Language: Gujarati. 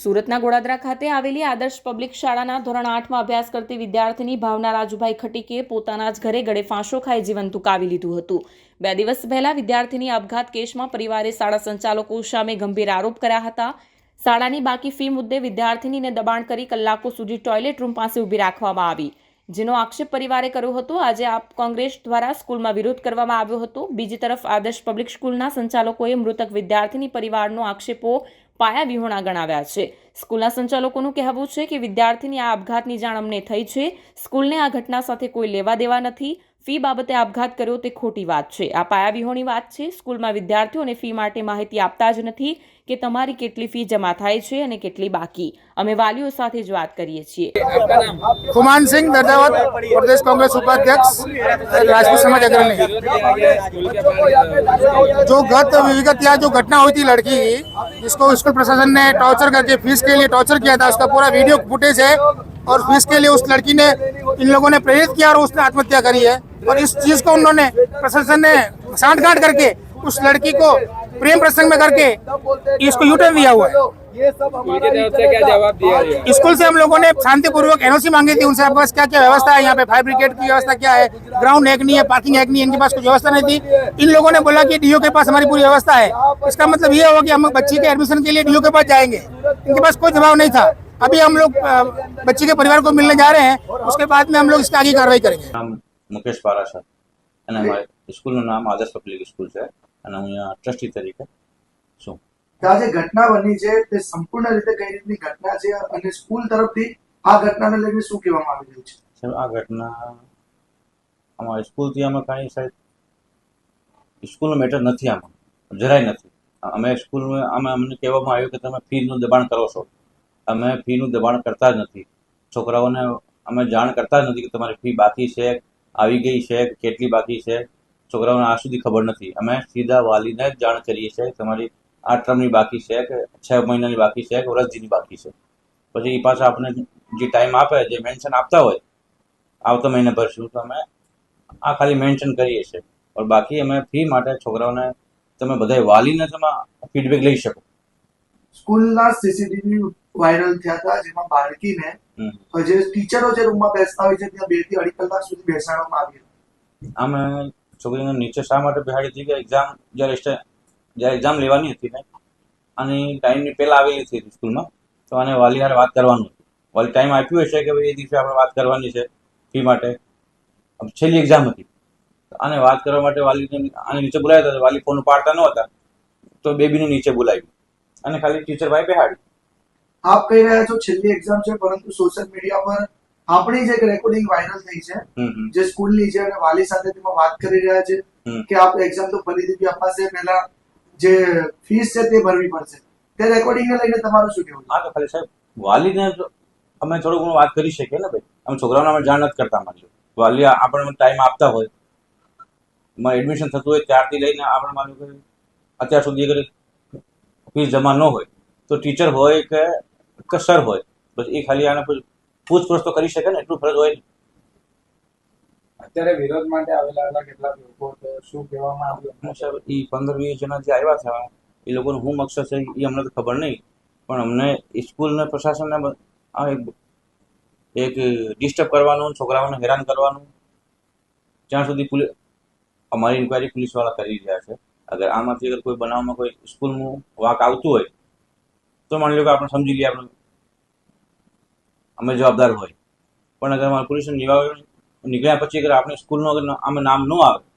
સુરતના ગોડાદરા ખાતે આવેલી આદર્શ પબ્લિક શાળાના ધોરણ આઠમાં અભ્યાસ કરતી વિદ્યાર્થીની ભાવના રાજુભાઈ ખટીકે પોતાના જ ઘરે ગળે ફાંસો ખાઈ જીવન ટૂંકાવી લીધું હતું. બે દિવસ પહેલા વિદ્યાર્થીની આપઘાત કેસમાં પરિવારે શાળા સંચાલકો સામે ગંભીર આરોપ કર્યા હતા. શાળાની બાકી ફી મુદ્દે વિદ્યાર્થીનીને દબાણ કરી કલાકો સુધી ટોયલેટ રૂમ પાસે ઊભી રાખવામાં આવી. જેનો આક્ષેપ પરિવારે કર્યો હતો. આજે આપ કોંગ્રેસ દ્વારા સ્કૂલમાં વિરોધ કરવામાં આવ્યો હતો. બીજી તરફ આદર્શ પબ્લિક સ્કૂલના સંચાલકોએ મૃતક વિદ્યાર્થીની પરિવારનો આક્ષેપો પાયા વિહોણા ગણાવ્યા છે. સ્કૂલના સંચાલકોનું કહેવું છે કે વિદ્યાર્થીની આ આપઘાતની જાણ અમને થઈ છે. સ્કૂલને આ ઘટના સાથે કોઈ લેવા દેવા નથી. ફી બાબતે આપઘાત કર્યો તે ખોટી વાત છે આ પાયા વિહોણી વાત છે સ્કૂલમાં વિદ્યાર્થીઓને ફી માટે માહિતી આપતા જ નથી કે તમારી કેટલી ફી જમા થાય છે અને કેટલી બાકી અમે વાલીઓ સાથે જ વાત કરીએ છીએ आपका नाम खुमान सिंह दर्दावत प्रदेश कांग्रेस उपाध्यक्ष राजपूत समाज अग्रणी स्कूल के बाहर जो गत विगत या जो घटना हुई थी लड़की की जिसको स्कूल प्रशासन ने टॉर्चर करके फीस के लिए टॉर्चर किया था उसका पूरा वीडियो फुटेज है और फीस के लिए उस लड़की ने इन लोगों ने प्रेरित किया और उसने आत्महत्या करी है और इस चीज़ को उन्होंने प्रशासन ने सांठगांठ करके उस लड़की को प्रेम प्रसंग में करके इसको यूटर्न दिया हुआ है। स्कूल से हम लोगों ने शांति पूर्वक एनओसी मांगी थी उनसे आपके पास क्या क्या व्यवस्था है यहाँ पे फायर ब्रिगेड की व्यवस्था क्या है ग्राउंड है कि नहीं है पार्किंग है कि नहीं है, इनके पास कुछ व्यवस्था नहीं थी। इन लोगों ने बोला कि डीओ के पास हमारी पूरी व्यवस्था है। इसका मतलब ये हुआ कि हम बच्ची के एडमिशन के लिए डीओ के पास जाएँगे। इनके पास कोई जवाब नहीं था। अभी हम लोग बच्ची के परिवार को मिलने जा रहे हैं उसके बाद में हम लोग इसकी आगे कार्रवाई करेंगे। નામ પારા સર. અને અમારી સ્કૂલનું નામ આદર્શ પબ્લિક સ્કૂલ છે. અને હું અહીંયા ટ્રસ્ટી તરીકે છું. આ જે ઘટના બની છે તે સંપૂર્ણ રીતે કઈ રીતની ઘટના છે અને સ્કૂલ તરફથી આ ઘટનાને લઈને શું કહેવામાં આવી રહ્યું છે? સર આ ઘટના અમારી સ્કૂલથી અમે કાંઈ સાહેબ સ્કૂલનો મેટર નથી આમાં. જરાય નથી. અમે સ્કૂલમાં અમે અમને કહેવામાં આવ્યું કે તમે ફીનું દબાણ કરો છો. અમે ફીનું દબાણ કરતા જ નથી. છોકરાઓને અમે જાણ કરતા જ નથી કે તમારી ફી બાકી છે આવી ગઈ છે, કેટલી બાકી છે, છોકરાઓને આ સુધી ખબર નથી. અમે સીધા વાલીને જાણ કરીએ છીએ તમારી આ ટર્મની બાકી છે કે છ મહિનાની બાકી છે કે વર્ષજીની બાકી છે. પછી એ પાછા આપણે જે ટાઈમ આપે, જે મેન્શન આપતા હોય, આવતા મહિને ભરશું તો અમે આ ખાલી મેન્શન કરીએ છીએ. પણ બાકી અમે ફી માટે છોકરાઓને તમે બધા વાલીને તમે ફીડબેક લઈ શકો. સ્કૂલના સીસીટીવી વાયરલ થયા હતા જેમાં બાળકીને. જે ટીચરો જે રૂમમાં બેસતા હોય છે ત્યાં બેથી અઢી કલાક સુધી બેસાડવામાં આવી આમ અમે છોકરીને નીચે શા માટે બેહાડી હતી કે એક્ઝામ જ્યારે જ્યારે એક્ઝામ લેવાની હતી ને અને ટાઈમની પહેલા આવેલી હતી સ્કૂલમાં તો આને વાલી હારે વાત કરવાનું વાલી ટાઈમ આપ્યું હશે કે ભાઈ એ દિવસે આપણે વાત કરવાની છે ફી માટે. છેલ્લી એક્ઝામ હતી. આને વાત કરવા માટે વાલીને આને નીચે બોલાવ્યા હતા વાલી ફોન ઉપાડતા નહોતા હતા તો બેબીને નીચે બોલાવ્યું. અને ખાલી ટીચર ભાઈ બેહાડી આપ કહી રહ્યા છો છેલ્લી એક્ઝામ છે પરંતુ સોશિયલ મીડિયા પર આપણી જે રેકોર્ડિંગ વાયરલ થઈ છે જે સ્કૂલની છે અને વાલી સાથે તેમાં વાત કરી રહ્યા છે. કે આપ એક્ઝામ તો ફરીથી બી અપાશે પહેલા જે ફીસ છે તે ભરવી પડશે. તે રેકોર્ડિંગને લઈને તમારું શું કહેવું હા તો ખાલી સાહેબ વાલીને અમે થોડું ઘણું વાત કરી શકીએ ને ભાઈ. અમે છોકરાઓને અમે જાણ નથી કરતા માની વાલી આપણને ટાઈમ આપતા હોય. એમાં એડમિશન થતું હોય ત્યારથી લઈને આપણે માની અત્યાર સુધી ફીસ જમા ન હોય તો ટીચર હોય કે કે સર હોય. બસ એ ખાલી આને પછી પૂછપરછ તો કરી શકે ને એટલું ફરજ હોય અત્યારે વિરોધ માટે આવેલા હતા કેટલાક લોકો તો શું કહેવામાં આવ્યું? સર એ પંદર વીસ જણા જે આવ્યા હતા એ લોકોનો શું મકસદ છે એ અમને તો ખબર નહીં પણ અમને સ્કૂલને પ્રશાસનને આ એક ડિસ્ટર્બ કરવાનું છોકરાઓને હેરાન કરવાનું જ્યાં સુધી પોલીસ અમારી ઇન્કવાયરી પોલીસવાળા કરી રહ્યા છે. અગર આમાંથી અગર કોઈ બનાવમાં કોઈ સ્કૂલનું વાક આવતું હોય તો માની લો કે આપણે સમજી લઈએ આપણે અમે જવાબદાર હોય. પણ અગર અમારે પોલ્યુશન નિવારણ નીકળ્યા પછી અગર આપણે સ્કૂલનું અગર આમાં નામ ન આવે